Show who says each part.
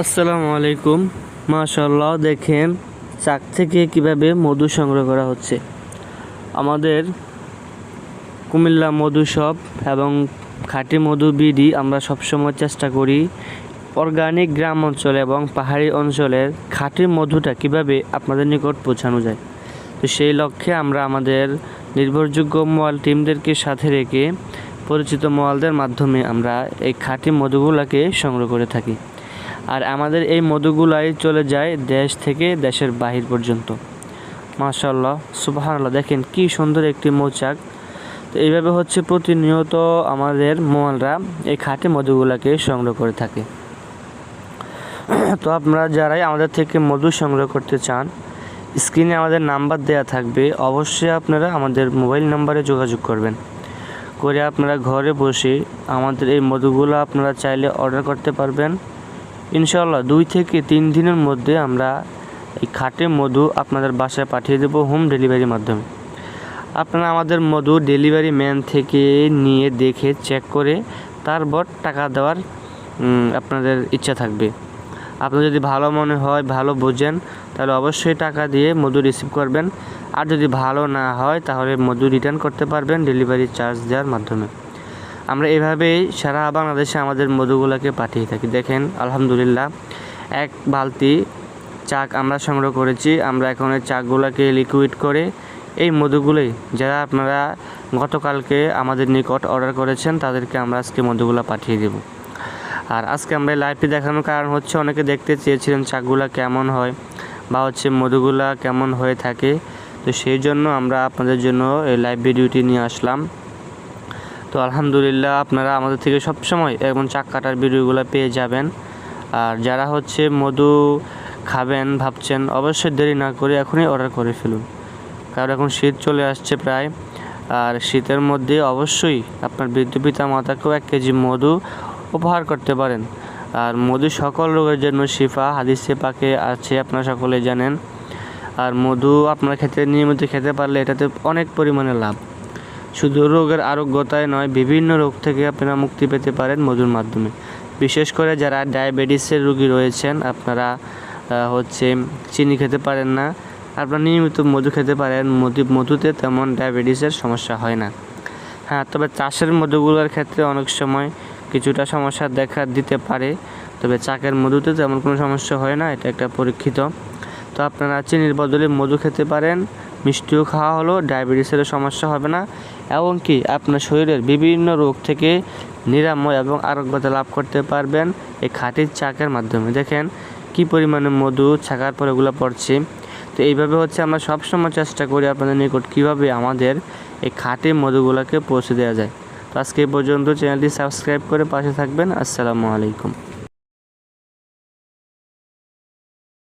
Speaker 1: আসসালামু আলাইকুম। মাশাল্লাহ দেখেন চাক থেকে কীভাবে মধু সংগ্রহ করা হচ্ছে। আমাদের কুমিল্লা মধু শপ এবং খাঁটি মধু বিডি আমরা সবসময় চেষ্টা করি অর্গানিক গ্রাম অঞ্চলে এবং পাহাড়ি অঞ্চলের খাঁটি মধুটা কীভাবে আপনাদের নিকট পৌঁছানো যায়। তো সেই লক্ষ্যে আমরা আমাদের নির্ভরযোগ্য মোয়াল টিমদেরকে সাথে রেখে পরিচিত মোয়ালদের মাধ্যমে আমরা এই খাঁটি মধুগুলোকে সংগ্রহ করে থাকি। আর আমাদের এই মধুগুলাই চলে যায় দেশ থেকে দেশের বাহির পর্যন্ত। মাশাল্লাহ সুবাহান্লাহ দেখেন কি সুন্দর একটি মৌচাক। তো এইভাবে হচ্ছে প্রতিনিয়ত আমাদের মোয়ালরা এই খাঁটি মধুগুলাকে সংগ্রহ করে থাকে। তো আপনারা যারাই আমাদের থেকে মধু সংগ্রহ করতে চান, স্ক্রিনে আমাদের নাম্বার দেওয়া থাকবে, অবশ্যই আপনারা আমাদের মোবাইল নাম্বারে যোগাযোগ করবেন। করে আপনারা ঘরে বসে আমাদের এই মধুগুলো আপনারা চাইলে অর্ডার করতে পারবেন। ইনশাল্লাহ দুই থেকে তিন দিনের মধ্যে আমরা এই খাটে মধু আপনাদের বাসায় পাঠিয়ে দেবো হোম ডেলিভারির মাধ্যমে। আপনারা আমাদের মধু ডেলিভারি ম্যান থেকে নিয়ে দেখে চেক করে তারপর টাকা দেওয়ার আপনাদের ইচ্ছা থাকবে। আপনার যদি ভালো মনে হয়, ভালো বোঝেন, তাহলে অবশ্যই টাকা দিয়ে মধু রিসিভ করবেন। আর যদি ভালো না হয়, তাহলে মধু রিটার্ন করতে পারবেন ডেলিভারি চার্জ দেওয়ার মাধ্যমে। আমরা এভাবেই সারা বাংলাদেশে আমাদের মধুগুলোকে পাঠিয়ে থাকি। দেখেন, আলহামদুলিল্লাহ, এক বালতি চাক আমরা সংগ্রহ করেছি। আমরা এখন এই চাকগুলোকে লিকুইড করে এই মধুগুলোই, যারা আপনারা গতকালকে আমাদের নিকট অর্ডার করেছেন, তাদেরকে আমরা আজকে মধুগুলো পাঠিয়ে দেব। আর আজকে আমরা লাইভটি দেখানোর কারণ হচ্ছে, অনেকে দেখতে চেয়েছিলেন চাকগুলা কেমন হয় বা হচ্ছে মধুগুলা কেমন হয়ে থাকে। তো সেই জন্য আমরা আপনাদের জন্য এই লাইভ ভিডিওটি নিয়ে আসলাম। তো আলহামদুলিল্লাহ আপনারা আমাদের থেকে সবসময় এমন চাক কাটার ভিডিওগুলো পেয়ে যাবেন। আর যারা হচ্ছে মধু খাবেন, ভাবছেন অবশ্যই দেরি না করে এখনই অর্ডার করে ফেলুন। কারণ এখন শীত চলে আসছে প্রায়। আর শীতের মধ্যে অবশ্যই আপনার বৃদ্ধ পিতা মাতাকেও এক কেজি মধু উপহার করতে পারেন। আর মধু সকল রোগের জন্য শিফা, হাদিসে পাকে আছে, আপনারা সকলে জানেন। আর মধু আপনার খেতে নিয়মিত খেতে পারলে এটাতে অনেক পরিমাণে লাভ। শুধু রোগের আরোগ্যতায় নয়, বিভিন্ন রোগ থেকে আপনারা মুক্তি পেতে পারেন মধুর মাধ্যমে। বিশেষ করে যারা ডায়াবেটিসের রোগী রয়েছেন, আপনারা হচ্ছে চিনি খেতে পারেন না, আপনারা নিয়মিত মধু খেতে পারেন। মধু মধুতে তেমন ডায়াবেটিসের সমস্যা হয় না। হ্যাঁ তবে চাষের মধুগুলোর ক্ষেত্রে অনেক সময় কিছুটা সমস্যা দেখা দিতে পারে। তবে চাকের মধুতে তেমন কোনো সমস্যা হয় না, এটা একটা পরীক্ষিত। তো আপনারা চিনির বদলে মধু খেতে পারেন। মিষ্টিও খাওয়া হলো, ডায়াবেটিসেরও সমস্যা হবে না, এবং কি আপনার শরীরের বিভিন্ন রোগ থেকে নিরাময় এবং আরোগ্যতা লাভ করতে পারবেন এই খাঁটির চাকের মাধ্যমে। দেখেন কি পরিমাণে মধু ছাকার পর এগুলো পড়ছে। তো এইভাবে হচ্ছে আমরা সবসময় চেষ্টা করি আপনাদের নিকট কীভাবে আমাদের এই খাঁটি মধুগুলোকে পৌঁছে দেওয়া যায়। তো আজকে পর্যন্ত চ্যানেলটি সাবস্ক্রাইব করে পাশে থাকবেন। আসসালামু আলাইকুম।